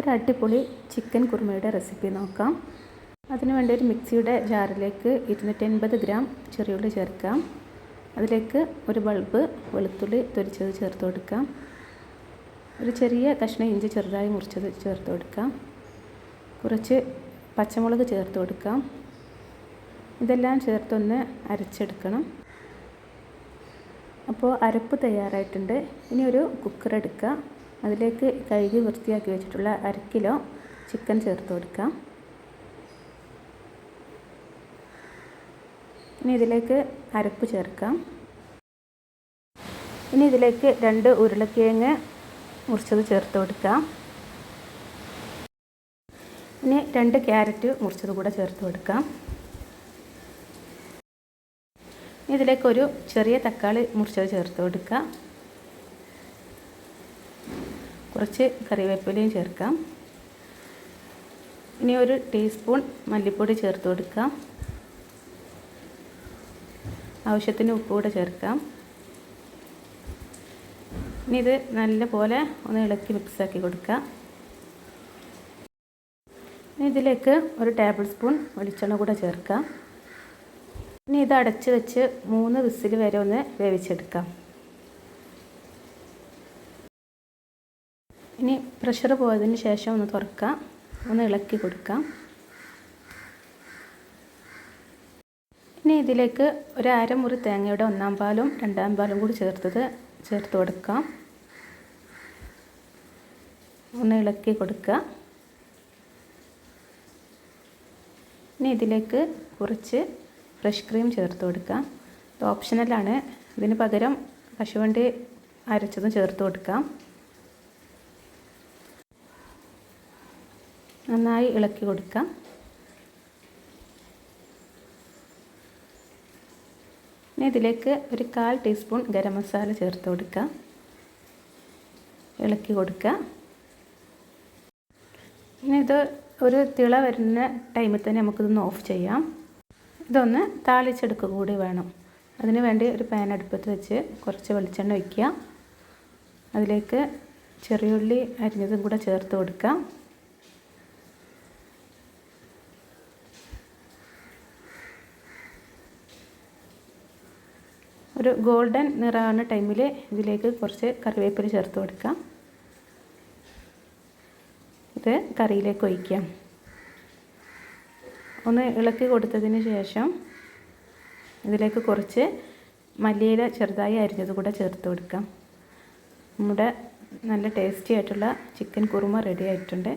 ഒരു അടിപൊളി chicken കുറുമയുടെ recipe നോക്കാം. അതിന് വേണ്ടി ഒരു മിക്സിയുടെ ജാറിലേക്ക് ഇരുന്നൂറ്റൻപത് ഗ്രാം ചെറിയുള്ളി ചേർക്കാം. അതിലേക്ക് ഒരു ബൾബ് വെളുത്തുള്ളി തൊലിച്ചത് ചേർത്ത് കൊടുക്കാം. ഒരു ചെറിയ കഷ്ണം ഇഞ്ചി ചെറുതായി മുറിച്ചത് ചേർത്ത് കൊടുക്കാം. കുറച്ച് പച്ചമുളക് ചേർത്ത് കൊടുക്കാം. ഇതെല്ലാം ചേർത്തൊന്ന് അരച്ചെടുക്കണം. അപ്പോൾ അരപ്പ് തയ്യാറായിട്ടുണ്ട്. ഇനി ഒരു കുക്കർ എടുക്കുക അതിലേക്ക് കഴുകി വൃത്തിയാക്കി വെച്ചിട്ടുള്ള അര കിലോ ചിക്കൻ ചേർത്ത് കൊടുക്കാം. ഇനി ഇതിലേക്ക് അരപ്പ് ചേർക്കാം. ഇനി ഇതിലേക്ക് രണ്ട് ഉരുളക്കിഴങ്ങ് മുറിച്ചത് ചേർത്ത് കൊടുക്കാം. ഇനി രണ്ട് ക്യാരറ്റ് മുറിച്ചത് കൂടെ ചേർത്ത് കൊടുക്കാം. ഇതിലേക്ക് ഒരു ചെറിയ തക്കാളി മുറിച്ചത് ചേർത്ത് കൊടുക്കുക കുറച്ച് കറിവേപ്പിലയും ചേർക്കാം. ഇനി ഒരു ടീസ്പൂൺ മല്ലിപ്പൊടി ചേർത്ത് കൊടുക്കാം. ആവശ്യത്തിന് ഉപ്പ് കൂടെ ചേർക്കാം. ഇനി ഇത് നല്ല പോലെ ഒന്ന് ഇളക്കി മിക്സാക്കി കൊടുക്കാം. ഇനി ഇതിലേക്ക് ഒരു ടേബിൾ സ്പൂൺ വെളിച്ചെണ്ണ കൂടെ ചേർക്കാം. ഇനി ഇത് അടച്ച് വെച്ച് മൂന്ന് വിസിൽ വരെ ഒന്ന് വേവിച്ചെടുക്കാം. ഇനി പ്രഷർ പോയതിന് ശേഷം ഒന്ന് തുറക്കാം. ഒന്ന് ഇളക്കി കൊടുക്കാം. ഇനി ഇതിലേക്ക് ഒരു അരമുറി തേങ്ങയുടെ ഒന്നാം പാലും രണ്ടാം പാലും കൂടി ചേർത്തത് ചേർത്ത് കൊടുക്കാം. ഒന്ന് ഇളക്കി കൊടുക്കുക. ഇനി ഇതിലേക്ക് കുറച്ച് ഫ്രഷ് ക്രീം ചേർത്ത് കൊടുക്കാം ഇത് ഓപ്ഷണലാണ് ഇതിന് പകരം കശുവണ്ടി അരച്ചതും ചേർത്ത് കൊടുക്കാം. നന്നായി ഇളക്കി കൊടുക്കാം. ഇനി ഇതിലേക്ക് ഒരു കാൽ ടീസ്പൂൺ ഗരം മസാല ചേർത്ത് കൊടുക്കാം. ഇളക്കി കൊടുക്കുക. ഇനി ഇത് ഒരു തിള വരുന്ന ടൈമിൽ തന്നെ നമുക്കിതൊന്ന് ഓഫ് ചെയ്യാം. ഇതൊന്ന് താളിച്ചെടുക്കുക കൂടി വേണം. അതിന് വേണ്ടി ഒരു പാൻ അടുപ്പത്ത് വെച്ച് കുറച്ച് വെളിച്ചെണ്ണ വയ്ക്കുക അതിലേക്ക് ചെറിയുള്ളി അരിഞ്ഞതും കൂടെ ചേർത്ത് കൊടുക്കാം ഒരു ഗോൾഡൻ നിറമാകുന്ന ടൈമിൽ ഇതിലേക്ക് കുറച്ച് കറിവേപ്പില ചേർത്ത് കൊടുക്കാം. ഇത് കറിയിലേക്ക് ഒഴിക്കാം. ഒന്ന് ഇളക്കി കൊടുത്തതിന് ശേഷം ഇതിലേക്ക് കുറച്ച് മല്ലിയില ചെറുതായി അരിഞ്ഞത് കൂടെ ചേർത്ത് കൊടുക്കാം. നമ്മുടെ നല്ല ടേസ്റ്റി ആയിട്ടുള്ള ചിക്കൻ കുറുമ റെഡി ആയിട്ടുണ്ട്.